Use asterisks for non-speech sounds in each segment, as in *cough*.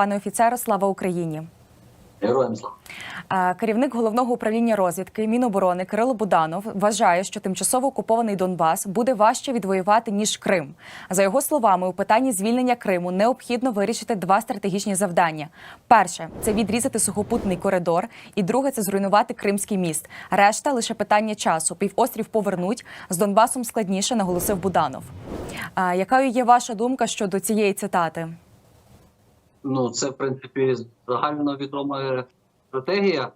Пане офіцере, слава Україні. Героям слава. Керівник головного управління розвідки Міноборони Кирило Буданов вважає, що тимчасово окупований Донбас буде важче відвоювати ніж Крим. За його словами, у питанні звільнення Криму необхідно вирішити два стратегічні завдання: перше це відрізати сухопутний коридор, і друге це зруйнувати Кримський міст. Решта лише питання часу. Півострів повернуть з Донбасом складніше, наголосив Буданов. Е, Якою є ваша думка щодо цієї цитати? Ну, це в принципі загальновідома стратегія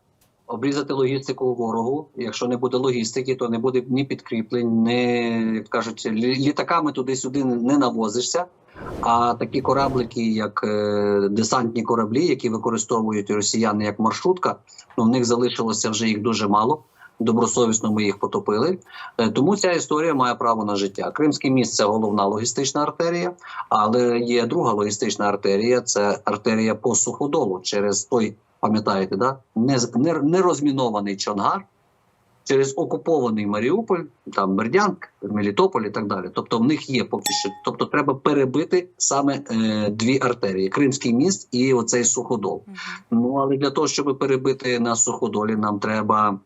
обрізати логістику ворогу. Якщо не буде логістики, то не буде ні підкріплень, ні як кажуть, лі- літаками туди-сюди не навозишся. А такі кораблики, як е, десантні кораблі, які використовують росіяни як маршрутка, ну в них залишилося вже їх дуже мало. Добросовісно ми їх потопили. Е, Тому ця історія має право на життя. Кримський міст це головна логістична артерія, але є друга логістична артерія це артерія по суходолу через той, пам'ятаєте, да? не, не, не Чонгар, через окупований Маріуполь, там Бердянськ, Мелітополь і так далі. Тобто в них є поки що. Тобто треба перебити саме е, дві артерії: Кримський міст і оцей суходол. Ну але для того, щоб перебити на суходолі, нам треба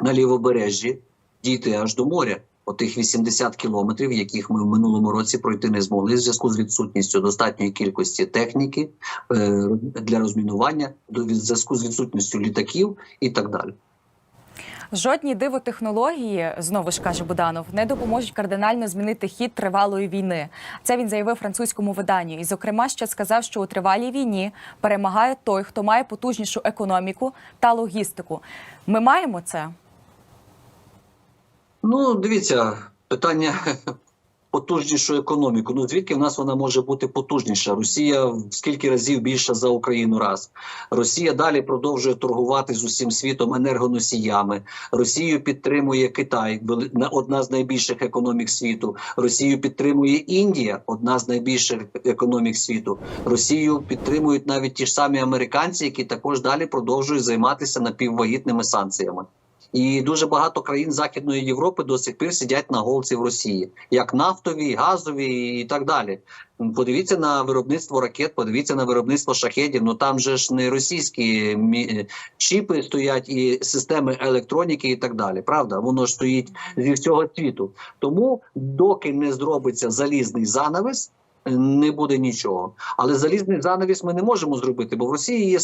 на лівобережжі дійти аж до моря. Отих 80 кілометрів, яких ми в минулому році пройти не змогли в зв'язку з відсутністю достатньої кількості техніки е, для розмінування, до зв'язку з відсутністю літаків і так далі. Жодні дивотехнології, знову ж каже Буданов, не допоможуть кардинально змінити хід тривалої війни. Це він заявив французькому виданню. І, зокрема, ще сказав, що у тривалій війні перемагає той, хто має потужнішу економіку та логістику. Ми маємо це. Ну, дивіться, питання *laughs* потужнішу економіку. Ну звідки в нас вона може бути потужніша? Росія в скільки разів більша за Україну раз. Росія далі продовжує торгувати з усім світом енергоносіями. Росію підтримує Китай, одна з найбільших економік світу. Росію підтримує Індія, одна з найбільших економік світу. Росію підтримують навіть ті ж самі американці, які також далі продовжують займатися напіввагітними санкціями. І дуже багато країн Західної Європи до сих пір сидять на голці в Росії, як нафтові, газові і так далі. Подивіться на виробництво ракет, подивіться на виробництво шахедів. Ну там же ж не російські чіпи стоять і системи електроніки, і так далі. Правда, воно ж стоїть зі всього світу. Тому, доки не зробиться залізний занавес. Не буде нічого, але залізний занавіс ми не можемо зробити, бо в Росії є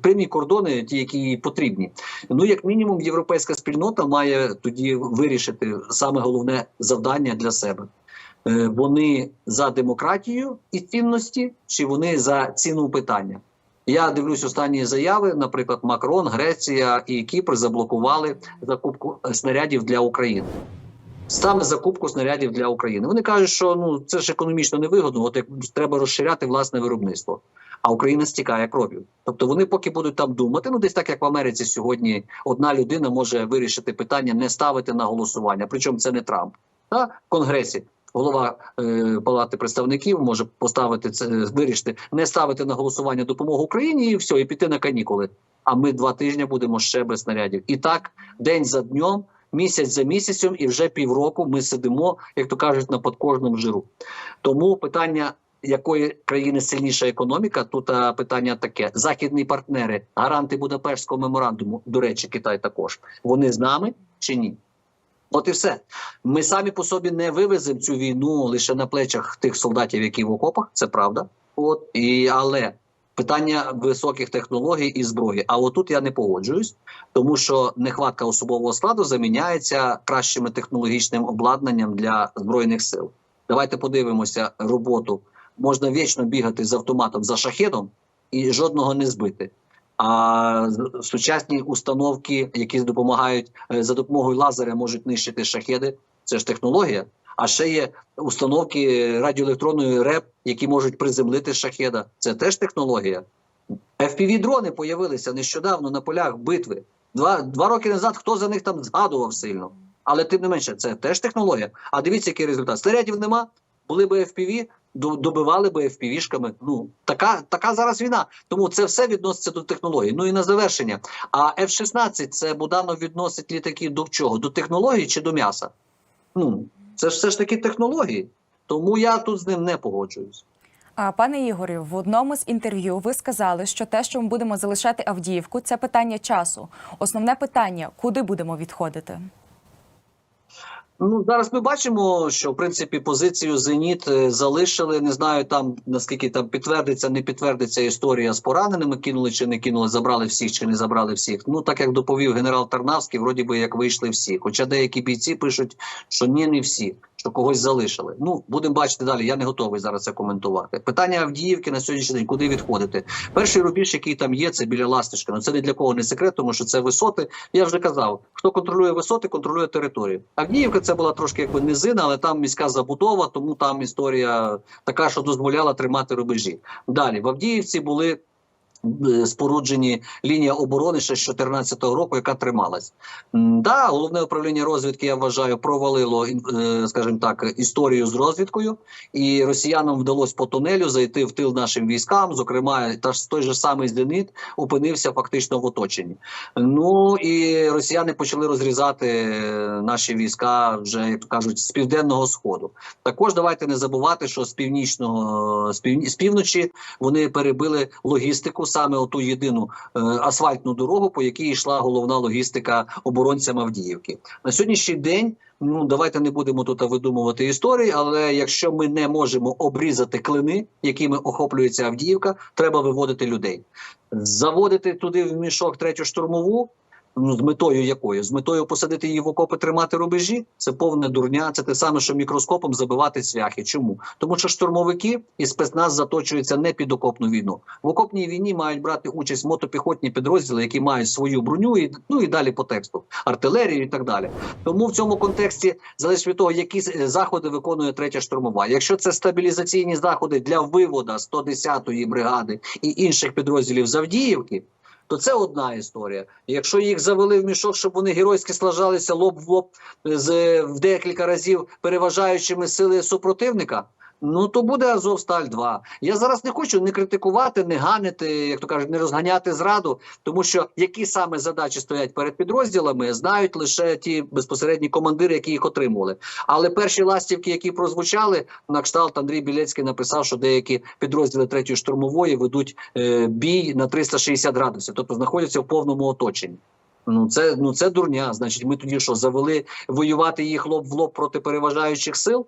прямі кордони, ті, які їй потрібні. Ну, як мінімум, європейська спільнота має тоді вирішити саме головне завдання для себе. Е, Вони за демократію і цінності, чи вони за ціну питання? Я дивлюсь останні заяви. Наприклад, Макрон, Греція і Кіпр заблокували закупку е, снарядів для України. Саме закупку снарядів для України. Вони кажуть, що ну це ж економічно невигодно. От як треба розширяти власне виробництво. А Україна стікає кров'ю. Тобто вони поки будуть там думати. Ну десь так як в Америці сьогодні одна людина може вирішити питання не ставити на голосування. Причому це не Трамп. Та в Конгресі голова е, палати представників може поставити це, вирішити не ставити на голосування допомогу Україні і все, і піти на канікули. А ми два тижні будемо ще без снарядів. І так день за днем. Місяць за місяцем, і вже півроку ми сидимо, як то кажуть, на подкожному жиру. Тому питання якої країни сильніша економіка, тут а, питання таке: західні партнери, гаранти Будапештського меморандуму, до речі, Китай також. Вони з нами чи ні? От і все. Ми самі по собі не вивеземо цю війну лише на плечах тих солдатів, які в окопах, це правда. От і але питання високих технологій і зброї. А отут я не погоджуюсь, тому що нехватка особового складу заміняється кращим технологічним обладнанням для збройних сил. Давайте подивимося роботу. Можна вічно бігати з автоматом за шахедом і жодного не збити. А сучасні установки, які допомагають е, за допомогою лазера, можуть нищити шахеди. Це ж технологія. А ще є установки радіоелектронної РЕП, які можуть приземлити шахеда. Це теж технологія. fpv дрони появилися нещодавно на полях битви. Два, два роки назад хто за них там згадував сильно. Але тим не менше, це теж технологія. А дивіться, який результат. Снарядів нема, були б FPV, добивали би FPV-шками. Ну така, така зараз війна. Тому це все відноситься до технології. Ну і на завершення. А F-16 це Буданов відносить літаки до чого? До технології чи до м'яса? Ну це ж все ж таки технології. Тому я тут з ним не погоджуюсь. А, Пане Ігорі, в одному з інтерв'ю ви сказали, що те, що ми будемо залишати Авдіївку, це питання часу. Основне питання, куди будемо відходити? Ну зараз ми бачимо, що в принципі позицію Зеніт е, залишили. Не знаю там наскільки там підтвердиться, не підтвердиться історія з пораненими. Кинули чи не кинули, забрали всіх чи не забрали всіх. Ну так як доповів генерал Тарнавський, вроді би як вийшли всі. Хоча деякі бійці пишуть, що ні, не всі. Що когось залишили. Ну будемо бачити далі. Я не готовий зараз це коментувати. Питання Авдіївки на сьогоднішній день, куди відходити? Перший рубіж, який там є, це біля Ласточка. Ну це не для кого не секрет, тому що це висоти. Я вже казав, хто контролює висоти, контролює територію. Авдіївка це була трошки якби низина, але там міська забудова, тому там історія така, що дозволяла тримати рубежі. Далі в Авдіївці були. Е, Споруджені лінія оборони ще з 2014 року, яка трималась. Да, головне управління розвідки, я вважаю, провалило е, скажімо так, історію з розвідкою, і росіянам вдалося по тунелю зайти в тил нашим військам. Зокрема, та ж той же самий Зенит опинився фактично в оточенні. Ну і росіяни почали розрізати е, наші війська вже як кажуть з південного сходу. Також давайте не забувати, що з північного з, півні, з півночі вони перебили логістику, саме оту єдину е, асфальтну дорогу, по якій йшла головна логістика оборонцям Авдіївки. На сьогоднішній день. Ну, давайте не будемо тут видумувати історії, але якщо ми не можемо обрізати клини, якими охоплюється Авдіївка, треба виводити людей. Заводити туди в мішок третю штурмову. Ну, з метою якою? З метою посадити її в окопи, тримати рубежі. Це повна дурня. Це те саме, що мікроскопом забивати цвяхи. Чому? Тому що штурмовики і спецназ заточуються не під окопну війну. В окопній війні мають брати участь мотопіхотні підрозділи, які мають свою броню, і ну і далі по тексту, артилерію і так далі. Тому в цьому контексті залежить від того, які е, заходи виконує третя штурмова. Якщо це стабілізаційні заходи для виводу 110-ї бригади і інших підрозділів з Авдіївки, то це одна історія. Якщо їх завели в мішок, щоб вони геройськи слажалися лоб в лоб з в декілька разів переважаючими сили супротивника. Ну то буде Азовсталь 2 Я зараз не хочу не критикувати, не ганити, як то кажуть, не розганяти зраду, тому що які саме задачі стоять перед підрозділами, знають лише ті безпосередні командири, які їх отримували. Але перші ластівки, які прозвучали, на кшталт Андрій Білецький написав, що деякі підрозділи третьої штурмової ведуть е, бій на 360 градусів, тобто знаходяться в повному оточенні. Ну це ну це дурня. Значить, ми тоді що завели воювати їх лоб в лоб проти переважаючих сил.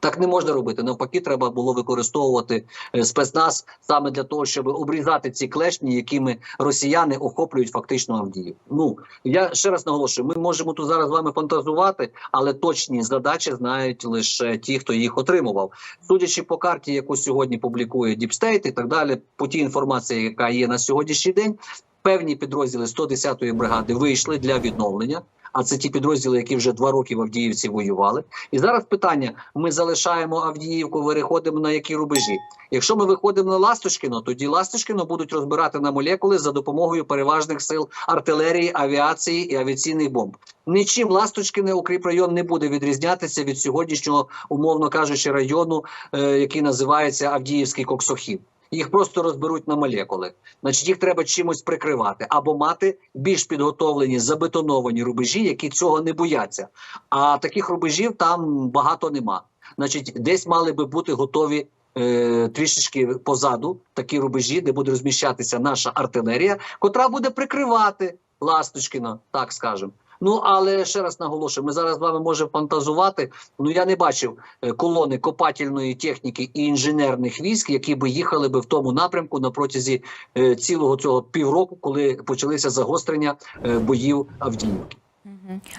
Так не можна робити. Навпаки, треба було використовувати е, спецназ саме для того, щоб обрізати ці клешні, якими росіяни охоплюють фактично Авдіїв. Ну я ще раз наголошую: ми можемо тут зараз з вами фантазувати, але точні задачі знають лише ті, хто їх отримував. Судячи по карті, яку сьогодні публікує Діпстейт і так далі, по тій інформації, яка є на сьогоднішній день, певні підрозділи 110-ї бригади вийшли для відновлення. А це ті підрозділи, які вже два роки в Авдіївці воювали. І зараз питання: ми залишаємо Авдіївку, переходимо на які рубежі. Якщо ми виходимо на Ласточкіно, тоді Ласточкіно будуть розбирати на молекули за допомогою переважних сил артилерії, авіації і авіаційних бомб. Нічим Ласточкине укріпрайон не буде відрізнятися від сьогоднішнього, умовно кажучи, району, е, який називається Авдіївський Коксохів. Їх просто розберуть на молекули. Значить, їх треба чимось прикривати або мати більш підготовлені забетоновані рубежі, які цього не бояться. А таких рубежів там багато нема. Значить, десь мали би бути готові. е, Трішечки позаду такі рубежі, де буде розміщатися наша артилерія, котра буде прикривати Ласточкіно, так скажемо. Ну але ще раз наголошую, ми зараз з вами можемо фантазувати. Ну я не бачив е, колони копательної техніки і інженерних військ, які би їхали би в тому напрямку на протязі е, цілого цього півроку, коли почалися загострення е, боїв Авдіївки.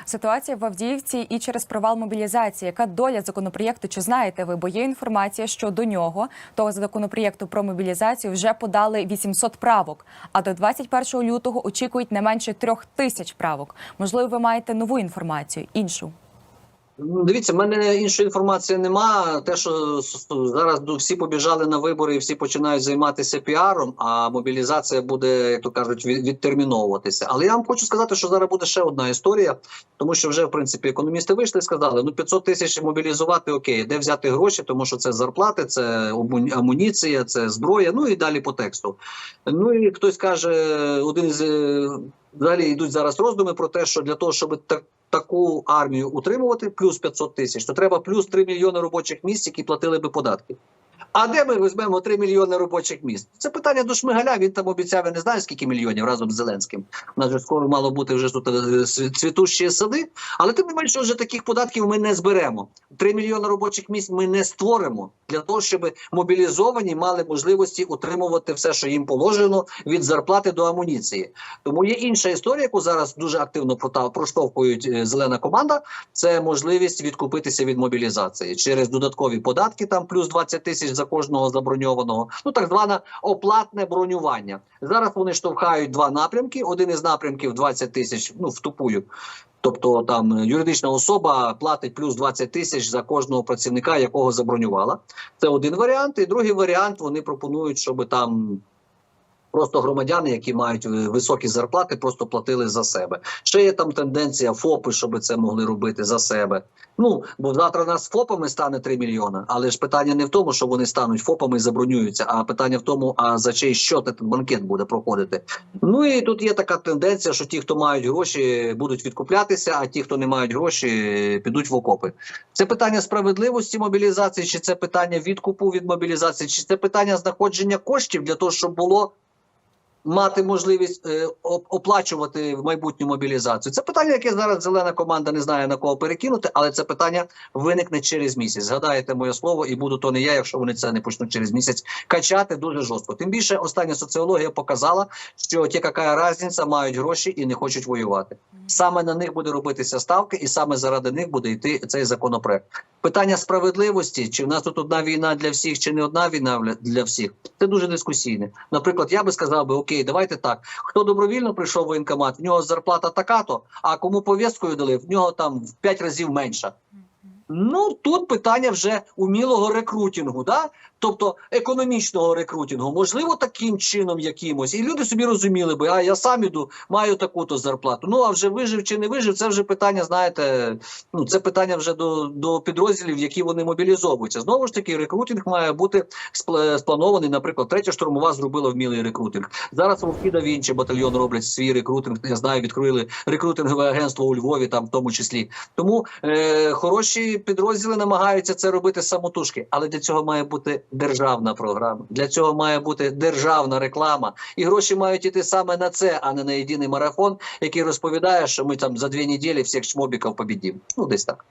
Ситуація в Авдіївці і через провал мобілізації. Яка доля законопроєкту? Чи знаєте ви? Бо є інформація, що до нього того законопроєкту про мобілізацію вже подали 800 правок. А до 21 лютого очікують не менше трьох тисяч правок. Можливо, ви маєте нову інформацію, іншу. Ну, Дивіться, в мене іншої інформації нема. Те, що зараз всі побіжали на вибори і всі починають займатися піаром, а мобілізація буде, як то кажуть, відтерміновуватися. Але я вам хочу сказати, що зараз буде ще одна історія, тому що вже в принципі економісти вийшли і сказали: ну 500 тисяч мобілізувати окей, де взяти гроші, тому що це зарплати, це амуніція, це зброя. Ну і далі по тексту. Ну і хтось каже, один з е, далі йдуть зараз роздуми про те, що для того, щоб так таку армію утримувати, плюс 500 тисяч, то треба плюс 3 мільйони робочих місць, які платили би податки. А де ми візьмемо 3 мільйони робочих місць? Це питання до Шмигаля. Він там обіцяв, я не знаю скільки мільйонів разом з Зеленським. У нас же скоро мало бути вже тут е, цвітущі сади. Але тим не менше, вже таких податків ми не зберемо. 3 мільйони робочих місць ми не створимо для того, щоб мобілізовані мали можливості утримувати все, що їм положено від зарплати до амуніції. Тому є інша історія, яку зараз дуже активно проштовхують е, зелена команда. Це можливість відкупитися від мобілізації через додаткові податки, там плюс 20 тисяч за кожного заброньованого. Ну так зване оплатне бронювання. Зараз вони штовхають два напрямки. Один із напрямків 20 тисяч. Ну в тупую. Тобто там юридична особа платить плюс 20 тисяч за кожного працівника, якого забронювала. Це один варіант. І другий варіант вони пропонують, щоб там просто громадяни, які мають е, високі зарплати, просто платили за себе. Ще є там тенденція ФОПи, щоб це могли робити за себе. Ну бо завтра нас ФОПами стане 3 мільйона. Але ж питання не в тому, що вони стануть ФОПами і забронюються, а питання в тому, а за чий що этот банкет буде проходити. Ну і тут є така тенденція, що ті, хто мають гроші, будуть відкуплятися, а ті, хто не мають гроші, підуть в окопи. Це питання справедливості мобілізації, чи це питання відкупу від мобілізації, чи це питання знаходження коштів для того, щоб було мати можливість е, оплачувати в майбутню мобілізацію. Це питання, яке зараз зелена команда не знає на кого перекинути, але це питання виникне через місяць. Згадаєте моє слово, і буду то не я, якщо вони це не почнуть через місяць качати дуже жорстко. Тим більше остання соціологія показала, що ті, яка різниця, мають гроші і не хочуть воювати. Саме на них буде робитися ставки, і саме заради них буде йти цей законопроект. Питання справедливості, чи в нас тут одна війна для всіх, чи не одна війна для- всіх, це дуже дискусійне. Наприклад, я би сказав би, окей, давайте так. Хто добровільно прийшов в воєнкомат, в нього зарплата така-то, а кому пов'язкою дали, в нього там в 5 разів менша. Ну тут питання вже умілого рекрутингу, да? тобто економічного рекрутингу, можливо, таким чином якимось. І люди собі розуміли би, а я сам іду, маю таку-то зарплату. Ну а вже вижив чи не вижив, це вже питання, знаєте, ну це питання вже до, до підрозділів, які вони мобілізовуються. Знову ж таки, рекрутинг має бути спл- спланований. Наприклад, третя штурмова зробила вмілий рекрутинг. Зараз у Фіда Вінчі батальйон роблять свій рекрутинг. Я знаю, відкрили рекрутингове агентство у Львові, там в тому числі. Тому е, хороші підрозділи намагаються це робити самотужки, але для цього має бути державна програма. Для цього має бути державна реклама, і гроші мають іти саме на це, а не на єдиний марафон, який розповідає, що ми там за дві неділі всіх чмобіків побідім. Ну десь так.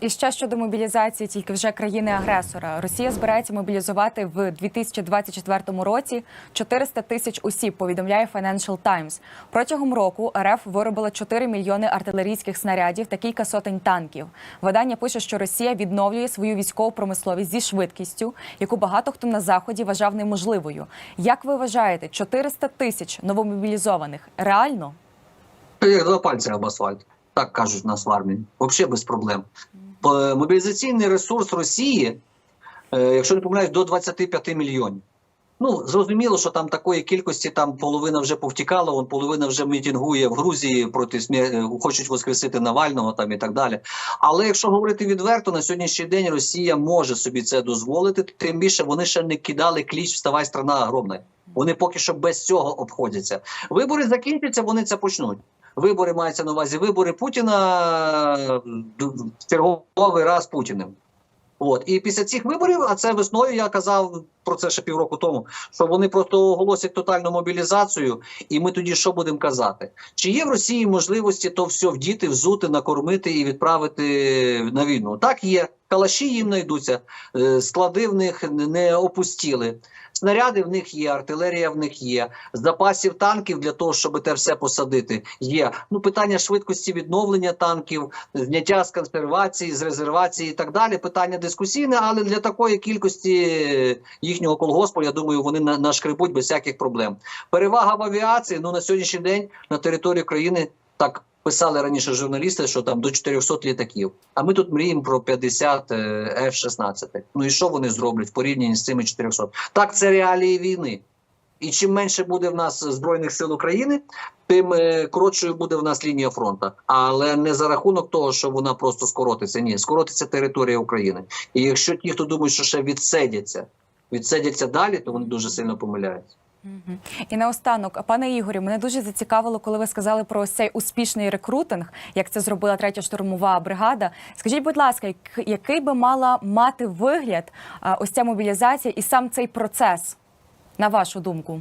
І ще щодо мобілізації, тільки вже країни-агресора. Росія збирається мобілізувати в 2024 році 400 тисяч осіб. Повідомляє Financial Times. Протягом року РФ виробила 4 мільйони артилерійських снарядів та кілька сотень танків. Видання пише, що Росія відновлює свою військову промисловість зі швидкістю, яку багато хто на заході вважав неможливою. Як ви вважаєте, 400 тисяч новомобілізованих реально? Як два пальці об асфальт, так кажуть нас в армії. Взагалі без проблем. Мобілізаційний ресурс Росії, е, якщо не помиляюсь, до 25 мільйонів. Ну, зрозуміло, що там такої кількості там половина вже повтікала, вон половина вже мітингує в Грузії проти смер... е, хочуть воскресити Навального там і так далі. Але якщо говорити відверто, на сьогоднішній день Росія може собі це дозволити. Тим більше вони ще не кидали кліч «Вставай, страна огромна». Вони поки що без цього обходяться. Вибори закінчаться, вони це почнуть. Вибори мається на увазі вибори Путіна е, черговий раз Путіним. От і після цих виборів, а це весною я казав про це ще півроку тому, що вони просто оголосять тотальну мобілізацію, і ми тоді що будемо казати? Чи є в Росії можливості то все вдіти, взути, накормити і відправити на війну? Так є. Калаші їм знайдуться, е, склади в них не опустіли. Снаряди в них є, артилерія в них є, запасів танків для того, щоб те все посадити, є. Ну питання швидкості відновлення танків, зняття з консервації, з резервації і так далі. Питання дискусійне, але для такої кількості їхнього колгоспу, я думаю, вони на- нашкребуть без всяких проблем. Перевага в авіації. Ну на сьогоднішній день на території країни так. Писали раніше журналісти, що там до 400 літаків. А ми тут мріємо про 50 е, F-16. Ну і що вони зроблять в порівнянні з цими 400? Так, це реалії війни. І чим менше буде в нас збройних сил України, тим е, коротшою буде в нас лінія фронту. Але не за рахунок того, що вона просто скоротиться. Ні, скоротиться територія України. І якщо ті, хто думають, що ще відсидяться, відсидяться далі, то вони дуже сильно помиляються. І наостанок, пане Ігорю, мене дуже зацікавило, коли ви сказали про ось цей успішний рекрутинг, як це зробила третя штурмова бригада. Скажіть, будь ласка, який би мала мати вигляд ось ця мобілізація і сам цей процес, на вашу думку?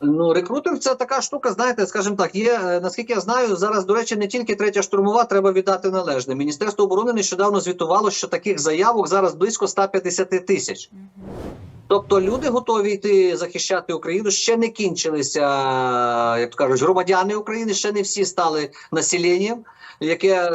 Ну, рекрутинг це така штука, знаєте, скажімо так, є, е, наскільки я знаю, зараз, до речі, не тільки третя штурмова, треба віддати належне. Міністерство оборони нещодавно звітувало, що таких заявок зараз близько 150 тисяч. Тобто люди готові йти захищати Україну. Ще не кінчилися, як то кажуть, громадяни України, ще не всі стали населенням, яке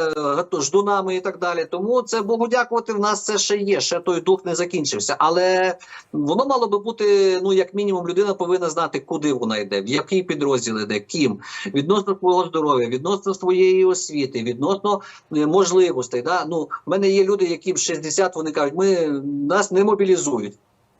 е, ждунами і так далі. Тому це Богу дякувати. В нас це ще є. Ще той дух не закінчився. Але воно мало би бути, ну як мінімум, людина повинна знати, куди вона йде, в який підрозділ йде, ким відносно свого здоров'я, відносно своєї освіти, відносно е, можливостей. Да? Ну, в мене є люди, які в 60, вони кажуть, ми нас не мобілізують.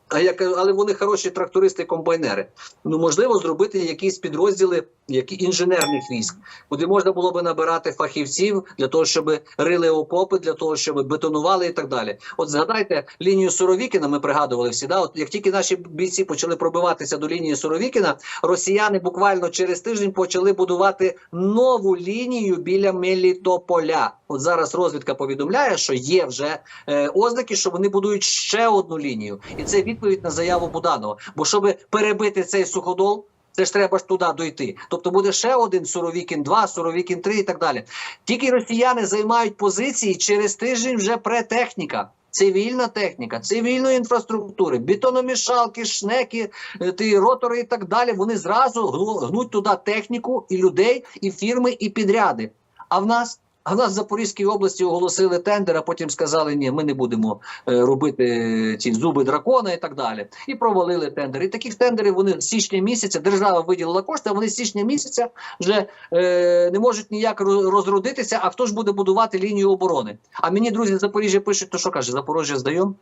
А я кажу, але вони хороші трактористи, комбайнери. Ну можливо, зробити якісь підрозділи, які інженерних військ, куди можна було би набирати фахівців для того, щоб рили окопи, для того, щоб бетонували і так далі. От згадайте лінію Суровікіна. Ми пригадували всі. Да? От як тільки наші бійці почали пробиватися до лінії Суровікіна, росіяни буквально через тиждень почали будувати нову лінію біля Мелітополя. От зараз розвідка повідомляє, що є вже е, ознаки, що вони будують ще одну лінію, і це відповідь на заяву Буданова. Бо щоб перебити цей суходол. Це ж треба ж туди дойти. Тобто буде ще один Суровікін 2, Суровікін 3 і так далі. Тільки росіяни займають позиції через тиждень вже претехніка. Цивільна техніка, цивільної інфраструктури, бетономішалки, шнеки, е, ті ротори і так далі. Вони зразу гну- гнуть туди техніку і людей, і фірми, і підряди. А в нас, а в нас в Запорізькій області оголосили тендер, а потім сказали, ні, ми не будемо е, робити ці зуби дракона і так далі. І провалили тендер. І таких тендерів вони з січня місяця держава виділила кошти, а вони з січня місяця вже е, не можуть ніяк розродитися. А хто ж буде будувати лінію оборони? А мені друзі з Запоріжжя пишуть, то що каже, Запоріжжя здаємо?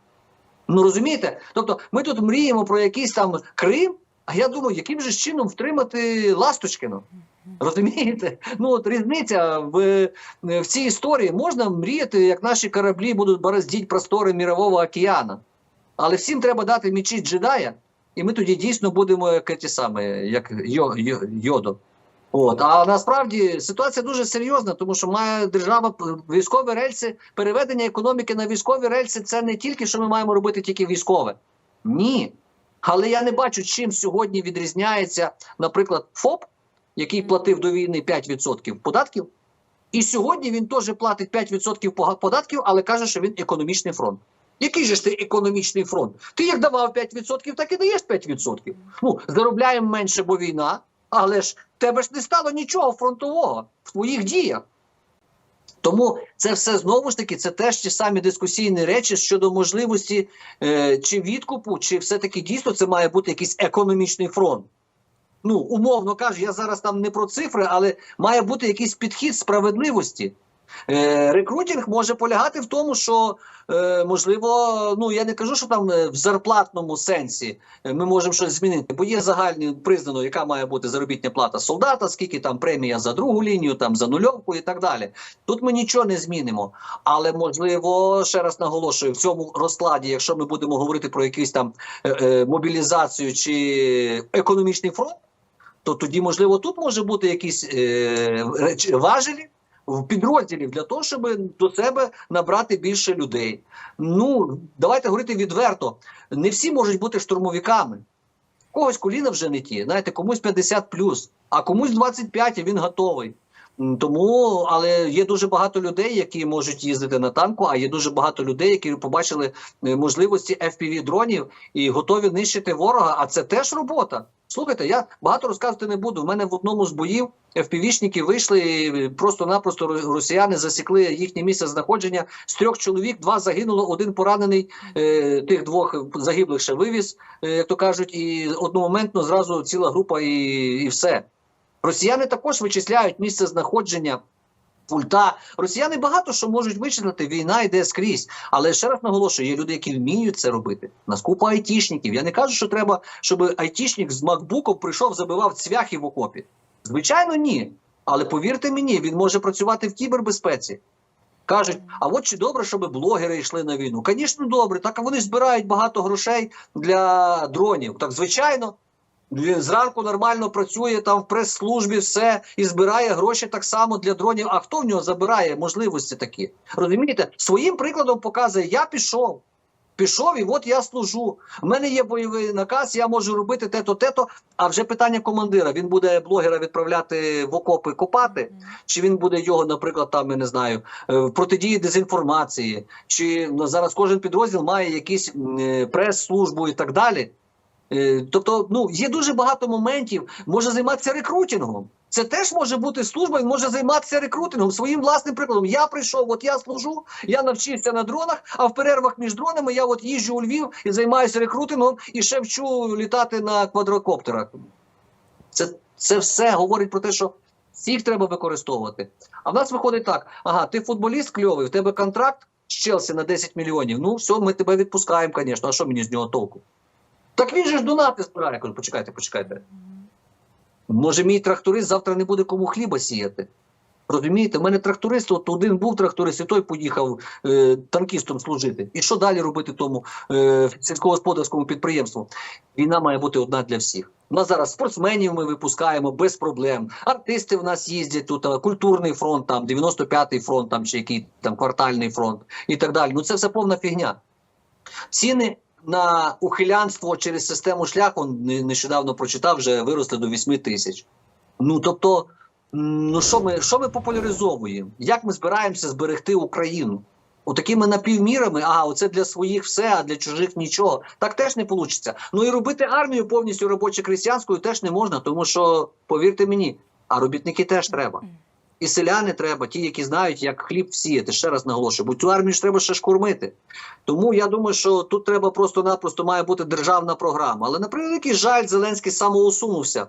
Ну розумієте? Тобто, ми тут мріємо про якийсь там Крим. А я думаю, яким же чином втримати Ласточкіно? Розумієте? Ну от різниця в, в цій історії можна мріяти, як наші кораблі будуть бороздіть простори Мірового океану. Але всім треба дати мічі джедая, і ми тоді дійсно будемо як ті самі, як йо, йо, йодо. От а насправді ситуація дуже серйозна, тому що має держава військові рельси, переведення економіки на військові рельси. Це не тільки що ми маємо робити тільки військове. Ні. Але я не бачу, чим сьогодні відрізняється, наприклад, ФОП, який платив до війни 5% податків, і сьогодні він теж платить 5% податків, але каже, що він економічний фронт. Який же ж ти економічний фронт? Ти як давав 5%, так і даєш 5%. Ну, заробляємо менше, бо війна, але ж тебе ж не стало нічого фронтового в твоїх діях. Тому це все знову ж таки це теж ті самі дискусійні речі щодо можливості е, чи відкупу, чи все-таки дійсно це має бути якийсь економічний фронт. Ну, умовно кажу, я зараз там не про цифри, але має бути якийсь підхід справедливості. Е, рекрутинг може полягати в тому, що е, можливо, ну я не кажу, що там е, в зарплатному сенсі е, ми можемо щось змінити, бо є загальні признано, яка має бути заробітня плата солдата, скільки там премія за другу лінію, там за нульовку і так далі. Тут ми нічого не змінимо. Але можливо, ще раз наголошую, в цьому розкладі, якщо ми будемо говорити про якусь там е, е, мобілізацію чи економічний фронт, то тоді можливо тут може бути якісь е, важелі в підрозділів для того, щоб до себе набрати більше людей. Ну давайте говорити відверто. Не всі можуть бути штурмовиками. Когось коліна вже не ті. Знаєте, комусь 50 а комусь 25, і він готовий. Тому, але є дуже багато людей, які можуть їздити на танку, а є дуже багато людей, які побачили е, можливості fpv дронів і готові нищити ворога. А це теж робота. Слухайте, я багато розказувати не буду. У мене в одному з боїв FPV-шники вийшли просто-напросто росіяни засікли їхнє місце знаходження. З трьох чоловік два загинуло, один поранений. Е, тих двох загиблих ще вивіз, е, як то кажуть, і одномоментно зразу ціла група і, і все. Росіяни також вичисляють місце знаходження. Пульта росіяни багато що можуть вичислити. Війна йде скрізь. Але ще раз наголошую, є люди, які вміють це робити. Нас купа айтішників. Я не кажу, що треба, щоб айтішник з макбуком прийшов, забивав цвяхи в окопі. Звичайно, ні. Але повірте мені, він може працювати в кібербезпеці. Кажуть, а от чи добре, щоб блогери йшли на війну? Звісно, добре. Так вони збирають багато грошей для дронів. Так, звичайно, Він зранку нормально працює там в прес-службі, все і збирає гроші так само для дронів. А хто в нього забирає можливості такі? Розумієте, своїм прикладом показує: я пішов. Пішов, і от я служу. У мене є бойовий наказ, я можу робити те-то, те-то. А вже питання командира: він буде блогера відправляти в окопи копати, чи він буде його, наприклад, там я не знаю, е, протидії дезінформації, чи ну, зараз кожен підрозділ має якісь е, прес-службу і так далі. Е, Тобто, ну є дуже багато моментів. Може займатися рекрутингом. Це теж може бути служба. Він може займатися рекрутингом своїм власним прикладом. Я прийшов, от я служу, я навчився на дронах. А в перервах між дронами я от їжджу у Львів і займаюся рекрутингом і ще вчу літати на квадрокоптерах. Це, це все говорить про те, що всіх треба використовувати. А в нас виходить так: ага, ти футболіст кльовий, в тебе контракт з Челсі на 10 мільйонів. Ну, все, ми тебе відпускаємо, звісно. А що мені з нього толку? Так він же ж донати збирає. Я кажу, почекайте, почекайте. Може, мій тракторист завтра не буде кому хліба сіяти. Розумієте, в мене тракторист, от один був тракторист, і той поїхав е, танкістом служити. І що далі робити тому е, сільськогосподарському підприємству? Війна має бути одна для всіх. У нас зараз спортсменів ми випускаємо без проблем. Артисти в нас їздять тут, культурний фронт, там 95-й фронт, там чи який там квартальний фронт і так далі. Ну це все повна фігня. Ціни на ухилянство через систему шляху не- нещодавно прочитав, вже виросли до 8 тисяч. Ну тобто, ну що ми, що ми популяризовуємо? Як ми збираємося зберегти Україну? Отакими напівмірами, а оце для своїх все, а для чужих нічого. Так теж не вийде. Ну і робити армію повністю робоче-крестьянською теж не можна, тому що, повірте мені, а робітники теж треба. І селяни треба, ті, які знають, як хліб всіяти. Ще раз наголошую, бо цю армію ж треба ще ж кормити. Тому я думаю, що тут треба просто-напросто має бути державна програма. Але на превеликий жаль, Зеленський самоусунувся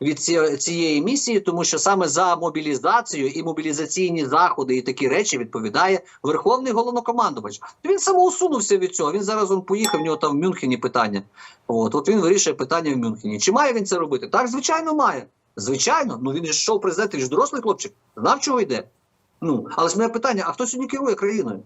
від цієї місії, тому що саме за мобілізацію і мобілізаційні заходи і такі речі відповідає Верховний головнокомандувач. Він самоусунувся від цього. Він зараз он поїхав. В нього там в Мюнхені питання. От от він вирішує питання в Мюнхені. Чи має він це робити? Так, звичайно, має. Звичайно, ну він йшов президент, він ж дорослий хлопчик, знав, чого йде. Ну, але ж мене питання: а хто сьогодні керує країною?